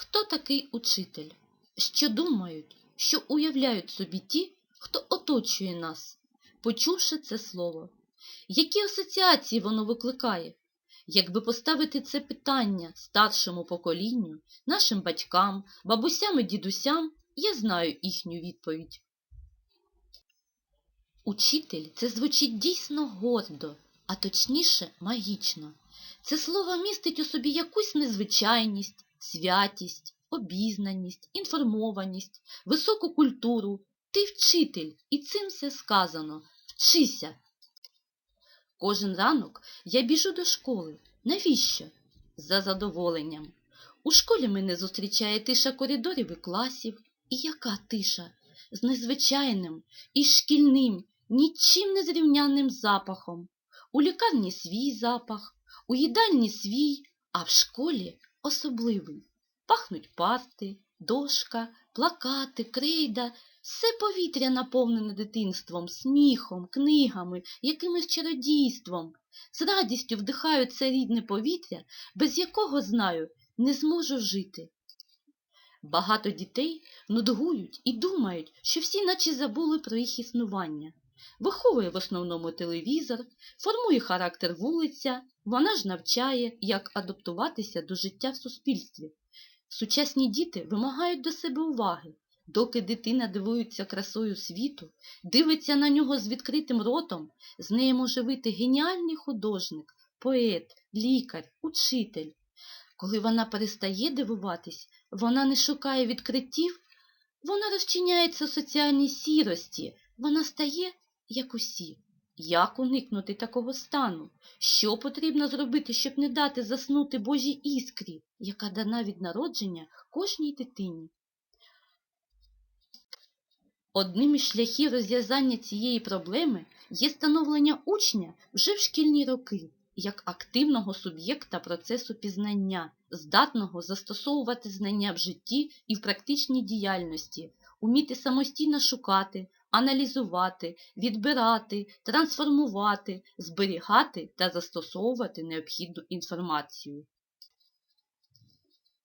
Хто такий учитель? Що думають, що уявляють собі ті, хто оточує нас, почувши це слово? Які асоціації воно викликає? Якби поставити це питання старшому поколінню, нашим батькам, бабусям і дідусям, я знаю їхню відповідь. Учитель це звучить дійсно гордо, а точніше магічно. Це слово містить у собі якусь незвичайність, святість, обізнаність, інформованість, високу культуру. Ти вчитель, і цим все сказано. Вчися. Кожен ранок я біжу до школи. Навіщо? За задоволенням. У школі мене зустрічає тиша коридорів і класів. І яка тиша? З незвичайним і шкільним, нічим не зрівнянним запахом. У лікарні свій запах, у їдальні свій, а в школі особливий. Пахнуть парти, дошка, плакати, крейда, все повітря наповнене дитинством, сміхом, книгами, якимось чародійством. З радістю вдихаю це рідне повітря, без якого, знаю, не зможу жити. Багато дітей нудгують і думають, що всі наче забули про їх існування. Виховує в основному телевізор, формує характер вулиця, вона ж навчає, як адаптуватися до життя в суспільстві. Сучасні діти вимагають до себе уваги, доки дитина дивується красою світу, дивиться на нього з відкритим ротом, з неї може вийти геніальний художник, поет, лікар, учитель. Коли вона перестає дивуватись, вона не шукає відкриттів, вона розчиняється соціальній сірості, вона стає, як усі. Як уникнути такого стану? Що потрібно зробити, щоб не дати заснути Божій іскрі, яка дана від народження кожній дитині? Одним із шляхів розв'язання цієї проблеми є становлення учня вже в шкільні роки як активного суб'єкта процесу пізнання, здатного застосовувати знання в житті і в практичній діяльності, уміти самостійно шукати, аналізувати, відбирати, трансформувати, зберігати та застосовувати необхідну інформацію.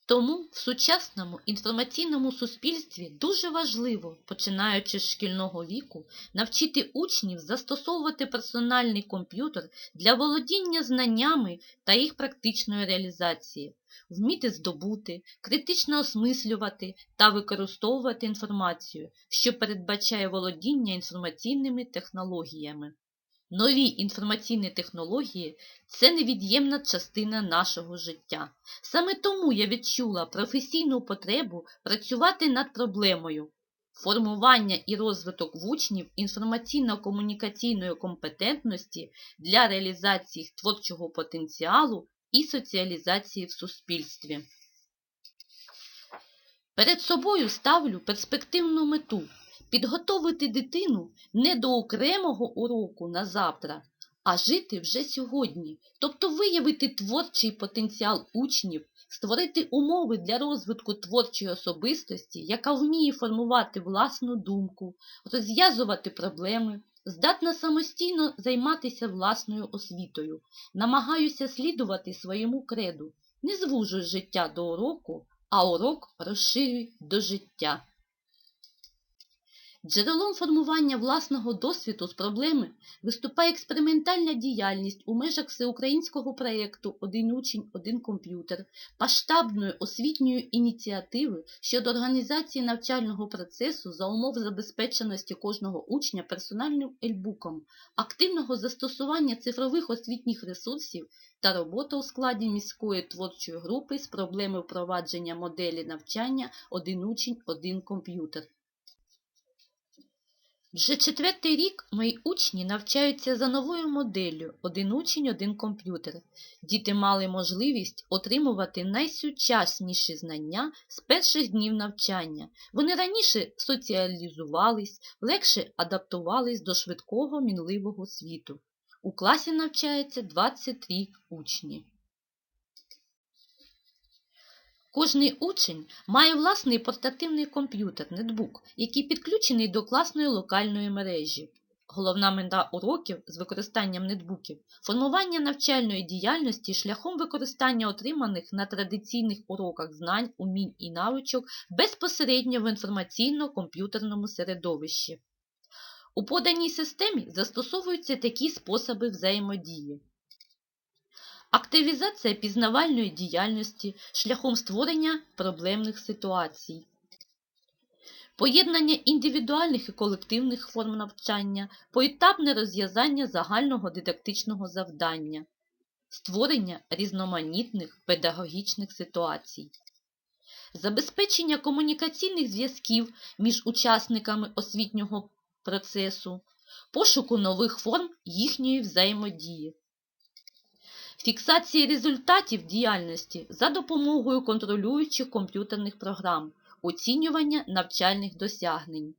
Тому в сучасному інформаційному суспільстві дуже важливо, починаючи з шкільного віку, навчити учнів застосовувати персональний комп'ютер для володіння знаннями та їх практичної реалізації, вміти здобути, критично осмислювати та використовувати інформацію, що передбачає володіння інформаційними технологіями. Нові інформаційні технології це невід'ємна частина нашого життя. Саме тому я відчула професійну потребу працювати над проблемою формування і розвиток в учнів інформаційно-комунікаційної компетентності для реалізації їх творчого потенціалу і соціалізації в суспільстві. Перед собою ставлю перспективну мету підготовити дитину не до окремого уроку на завтра, а жити вже сьогодні, тобто виявити творчий потенціал учнів, створити умови для розвитку творчої особистості, яка вміє формувати власну думку, розв'язувати проблеми, здатна самостійно займатися власною освітою, намагаюся слідувати своєму креду, не звужуй життя до уроку, а урок розширюй до життя. Джерелом формування власного досвіду з проблеми виступає експериментальна діяльність у межах всеукраїнського проєкту Один учень, один комп'ютер, масштабної освітньої ініціативи щодо організації навчального процесу за умов забезпеченості кожного учня персональним ельбуком, активного застосування цифрових освітніх ресурсів та робота у складі міської творчої групи з проблеми впровадження моделі навчання Один учень, один комп'ютер. Вже четвертий рік мої учні навчаються за новою моделлю один учень, один комп'ютер. Діти мали можливість отримувати найсучасніші знання з перших днів навчання. Вони раніше соціалізувались, легше адаптувались до швидкого мінливого світу. У класі навчається 23 учні. Кожний учень має власний портативний комп'ютер, нетбук, який підключений до класної локальної мережі. Головна мета уроків з використанням нетбуків формування навчальної діяльності шляхом використання отриманих на традиційних уроках знань, умінь і навичок безпосередньо в інформаційно-комп'ютерному середовищі. У поданій системі застосовуються такі способи взаємодії. Активізація пізнавальної діяльності шляхом створення проблемних ситуацій. Поєднання індивідуальних і колективних форм навчання, поетапне розв'язання загального дидактичного завдання, створення різноманітних педагогічних ситуацій, забезпечення комунікаційних зв'язків між учасниками освітнього процесу, пошуку нових форм їхньої взаємодії. Фіксації результатів діяльності за допомогою контролюючих комп'ютерних програм, оцінювання навчальних досягнень.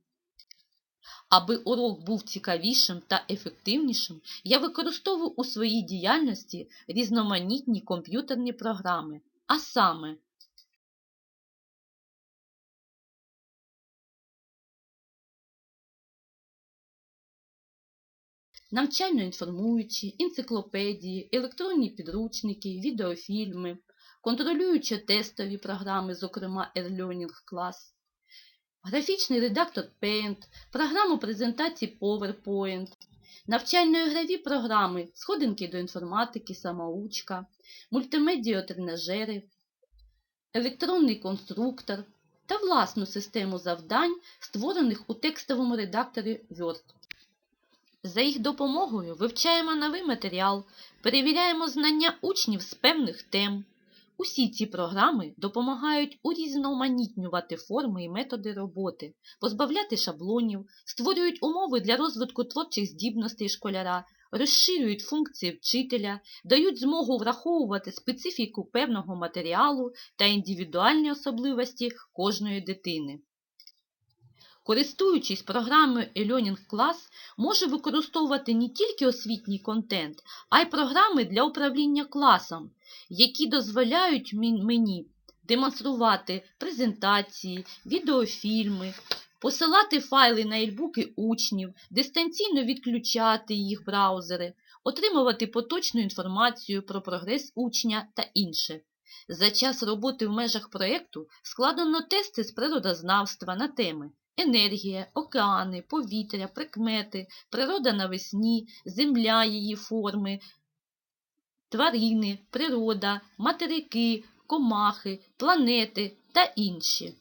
Аби урок був цікавішим та ефективнішим, я використовую у своїй діяльності різноманітні комп'ютерні програми, а саме навчально-інформуючі, енциклопедії, електронні підручники, відеофільми, контролюючо-тестові програми, зокрема e-learning Class, графічний редактор Paint, програму презентації PowerPoint, навчально-ігрові програми, сходинки до інформатики, самоучка, мультимедіотренажери, електронний конструктор та власну систему завдань, створених у текстовому редакторі Word. За їх допомогою вивчаємо новий матеріал, перевіряємо знання учнів з певних тем. Усі ці програми допомагають урізноманітнювати форми і методи роботи, позбавляти шаблонів, створюють умови для розвитку творчих здібностей школяра, розширюють функції вчителя, дають змогу враховувати специфіку певного матеріалу та індивідуальні особливості кожної дитини. Користуючись програмою e-learning Class, можу використовувати не тільки освітній контент, а й програми для управління класом, які дозволяють мені демонструвати презентації, відеофільми, посилати файли на ельбуки учнів, дистанційно відключати їх браузери, отримувати поточну інформацію про прогрес учня та інше. За час роботи в межах проєкту складено тести з природознавства на теми енергія, океани, повітря, прикмети, природа навесні, земля її форми, тварини, природа, материки, комахи, планети та інші.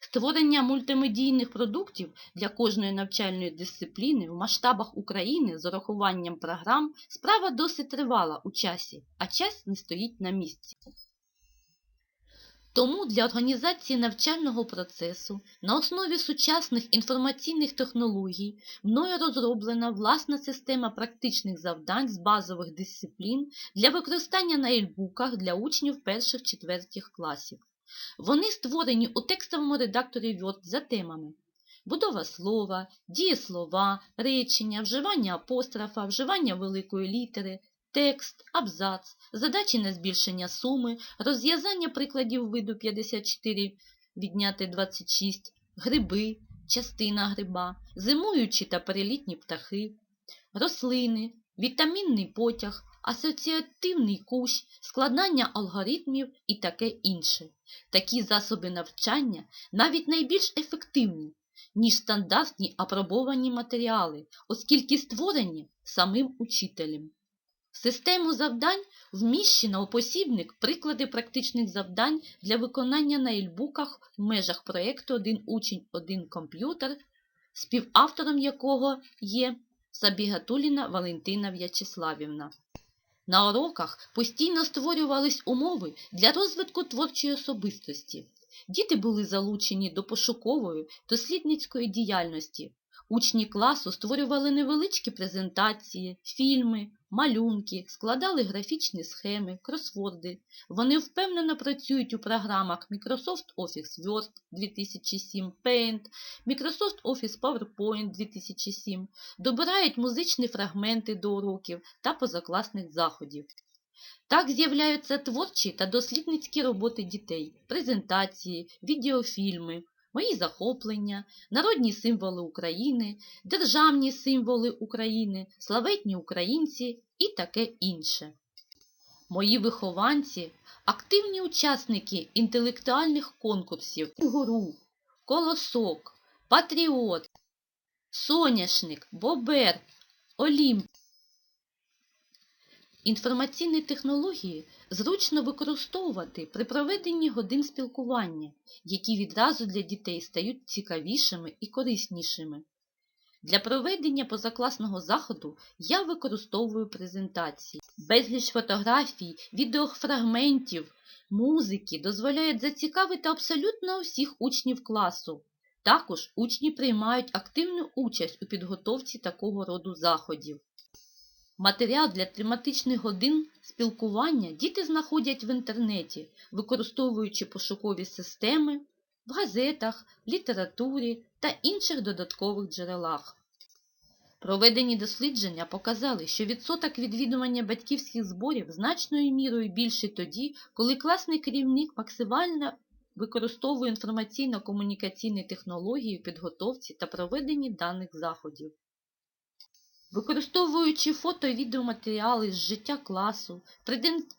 Створення мультимедійних продуктів для кожної навчальної дисципліни в масштабах України з урахуванням програм справа досить тривала у часі, а час не стоїть на місці. Тому для організації навчального процесу на основі сучасних інформаційних технологій мною розроблена власна система практичних завдань з базових дисциплін для використання на ельбуках для учнів перших-четвертих класів. Вони створені у текстовому редакторі Word за темами будова слова, дієслова, речення, вживання апострофа, вживання великої літери, текст, абзац, задачі на збільшення суми, розв'язання прикладів виду 54 відняти 26, гриби, частина гриба, зимуючі та перелітні птахи, рослини, вітамінний потяг, асоціативний кущ, складання алгоритмів і таке інше. Такі засоби навчання навіть найбільш ефективні, ніж стандартні апробовані матеріали, оскільки створені самим учителем. Систему завдань вміщено у посібник приклади практичних завдань для виконання на ільбуках в межах проєкту Один учень, один комп'ютер, співавтором якого є Сабігатуліна Валентина В'ячеславівна. На уроках постійно створювались умови для розвитку творчої особистості. Діти були залучені до пошукової дослідницької діяльності, Учні класу створювали невеличкі презентації, фільми, малюнки, складали графічні схеми, кросворди. Вони впевнено працюють у програмах Microsoft Office Word 2007 Paint, Microsoft Office PowerPoint 2007, добирають музичні фрагменти до уроків та позакласних заходів. Так з'являються творчі та дослідницькі роботи дітей, презентації, відеофільми, мої захоплення, народні символи України, державні символи України, славетні українці і таке інше. Мої вихованці активні учасники інтелектуальних конкурсів Гуру, Колосок, Патріот, Соняшник, Бобер, Олімп. Інформаційні технології зручно використовувати при проведенні годин спілкування, які відразу для дітей стають цікавішими і кориснішими. Для проведення позакласного заходу я використовую презентації. Безліч фотографій, відеофрагментів, музики дозволяють зацікавити абсолютно усіх учнів класу. Також учні приймають активну участь у підготовці такого роду заходів. Матеріал для тематичних годин спілкування діти знаходять в інтернеті, використовуючи пошукові системи в газетах, літературі та інших додаткових джерелах. Проведені дослідження показали, що відсоток відвідування батьківських зборів значною мірою більший тоді, коли класний керівник максимально використовує інформаційно-комунікаційні технології у підготовці та проведенні даних заходів. Використовуючи фото і відеоматеріали з життя класу,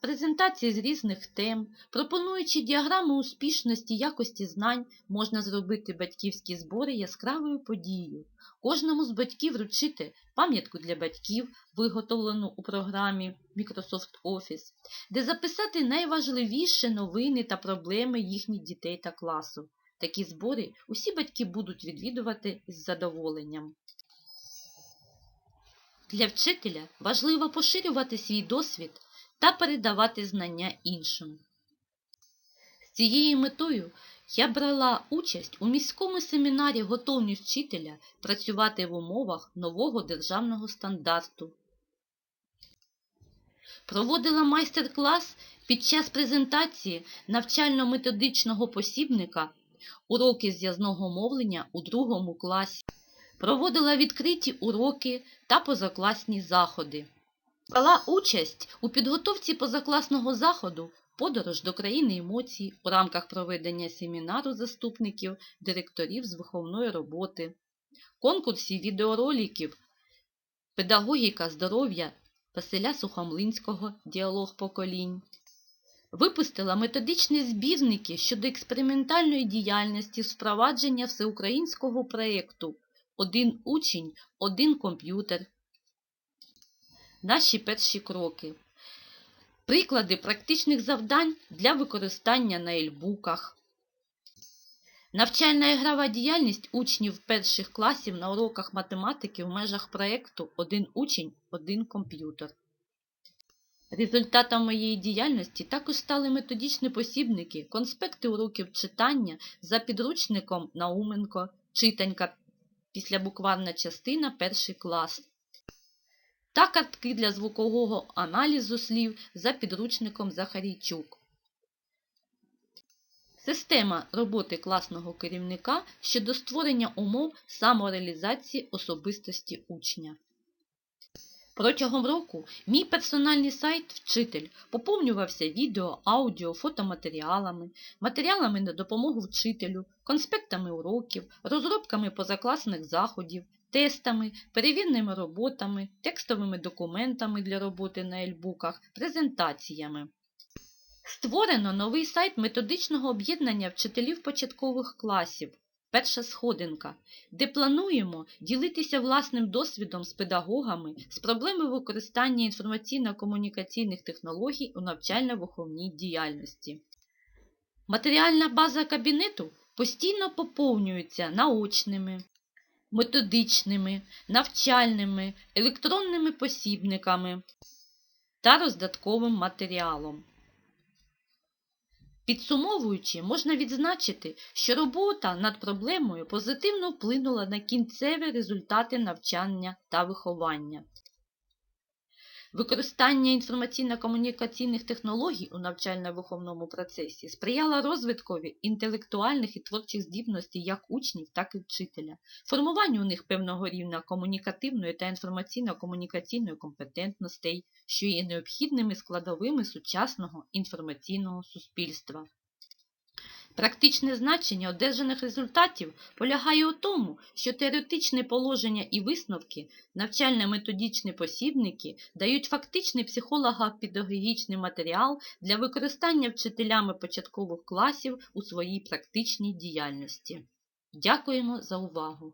презентації з різних тем, пропонуючи діаграми успішності якості знань, можна зробити батьківські збори яскравою подією. Кожному з батьків вручити пам'ятку для батьків, виготовлену у програмі Microsoft Office, де записати найважливіші новини та проблеми їхніх дітей та класу. Такі збори усі батьки будуть відвідувати із задоволенням. Для вчителя важливо поширювати свій досвід та передавати знання іншим. З цією метою я брала участь у міському семінарі готовність вчителя працювати в умовах нового державного стандарту. Проводила майстер-клас під час презентації навчально-методичного посібника уроки зв'язного мовлення у другому класі проводила відкриті уроки та позакласні заходи. Брала участь у підготовці позакласного заходу Подорож до країни емоцій у рамках проведення семінару заступників директорів з виховної роботи, конкурсі відеороликів Педагогіка здоров'я Василя Сухомлинського Діалог поколінь. Випустила методичні збірники щодо експериментальної діяльності з впровадження всеукраїнського проєкту один учень, один комп'ютер. Наші перші кроки. Приклади практичних завдань для використання на ельбуках. Навчальна ігрова діяльність учнів перших класів на уроках математики в межах проєкту Один учень, один комп'ютер. Результатом моєї діяльності також стали методичні посібники, конспекти уроків читання за підручником Науменко, читанька післябукварна частина перший клас та картки для звукового аналізу слів за підручником Захарійчук. Система роботи класного керівника щодо створення умов самореалізації особистості учня. Протягом року мій персональний сайт Вчитель поповнювався відео, аудіо, фотоматеріалами, матеріалами на допомогу вчителю, конспектами уроків, розробками позакласних заходів, тестами, перевірними роботами, текстовими документами для роботи на ельбуках, презентаціями. Створено новий сайт методичного об'єднання вчителів початкових класів. Перша сходинка, де плануємо ділитися власним досвідом з педагогами з проблеми використання інформаційно-комунікаційних технологій у навчально-виховній діяльності. Матеріальна база кабінету постійно поповнюється наочними, методичними, навчальними, електронними посібниками та роздатковим матеріалом. Підсумовуючи, можна відзначити, що робота над проблемою позитивно вплинула на кінцеві результати навчання та виховання. Використання інформаційно-комунікаційних технологій у навчально-виховному процесі сприяло розвиткові інтелектуальних і творчих здібностей як учнів, так і вчителя, формуванню у них певного рівня комунікативної та інформаційно-комунікаційної компетентностей, що є необхідними складовими сучасного інформаційного суспільства. Практичне значення одержаних результатів полягає у тому, що теоретичне положення і висновки, навчально-методичні посібники дають фактичний психолого-педагогічний матеріал для використання вчителями початкових класів у своїй практичній діяльності. Дякуємо за увагу!